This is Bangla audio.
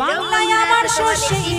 বাংলায় আমার শস্যে